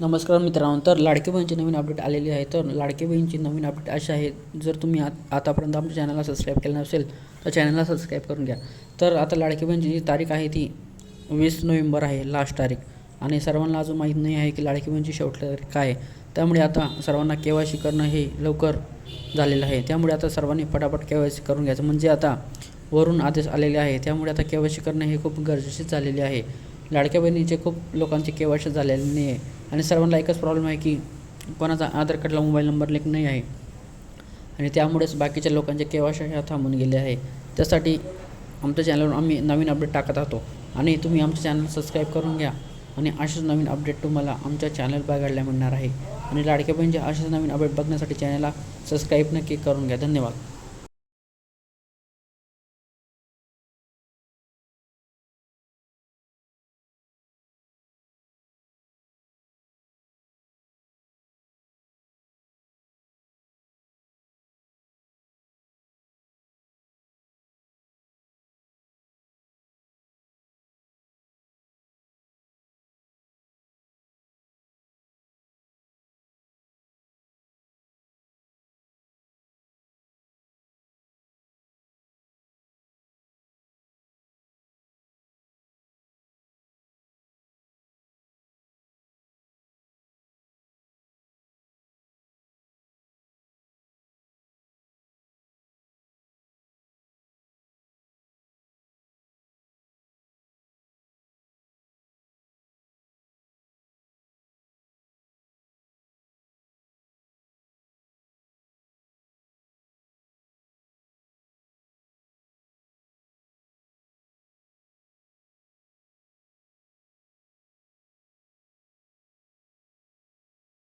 नमस्कार मित्रांनो तर लाडकी बहिणीची नवीन अपडेट आलेली आहे. तर लाडकी बहिणीची नवीन अपडेट अशी आहे जर तुम्ही आत आतापर्यंत आमच्या चॅनलला सबस्क्राईब केलं नसेल तर चॅनलला सबस्क्राईब करून घ्या. तर आता लाडकी बहिणीची जी तारीख आहे ती वीस नोव्हेंबर आहे लास्ट तारीख. आणि सर्वांना अजून माहीत नाही आहे की लाडकी बहिणीची शेवटची तारीख काय आहे. त्यामुळे आता सर्वांना के वाय सी करणं हे लवकर झालेलं आहे. त्यामुळे आता सर्वांनी पटापट के वाय सी करून घ्यायचं. म्हणजे आता वरून आदेश आलेले आहे. त्यामुळे आता के वाय सी करणं हे खूप गरजेचे झालेले आहे. लाडक्या बहिणीचे खूप लोकांचे के वाय झालेले नाही आहे आणि सर्वांना एकच प्रॉब्लेम आहे की कोणाचा आधार कार्डला मोबाईल नंबर लिंक नाही आहे. आणि त्यामुळेच बाकीच्या लोकांचे के वाय ह्या थांबून गेले आहे. त्यासाठी आमच्या चॅनलवर आम्ही नवीन अपडेट टाकत राहतो. आणि तुम्ही आमच्या चॅनल सबस्क्राईब करून घ्या. आणि असेच नवीन अपडेट तुम्हाला आमच्या चॅनल बघायला मिळणार आहे. आणि लाडक्या बहिणीचे असेच नवीन अपडेट बघण्यासाठी चॅनलला सबस्क्राईब नक्की करून घ्या. धन्यवाद.